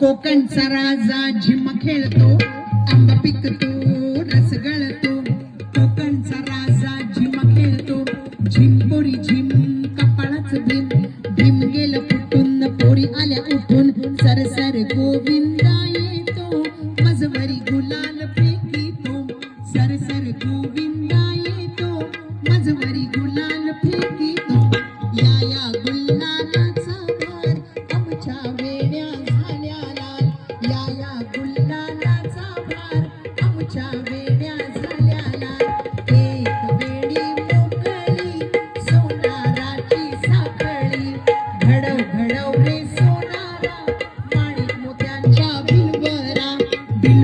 कोकणचा राजा झिम खेळतो आंबा पिकतो रस गळतो. कोकणचा राजा झिम खेळतो झिम पोरी झिम कपाळाच भीम. भीम गेलं कुठून पोरी आल्या उठून. सर गोविंद येतो मजवरी गुलाल सर सर गोविंद येतो मजवरी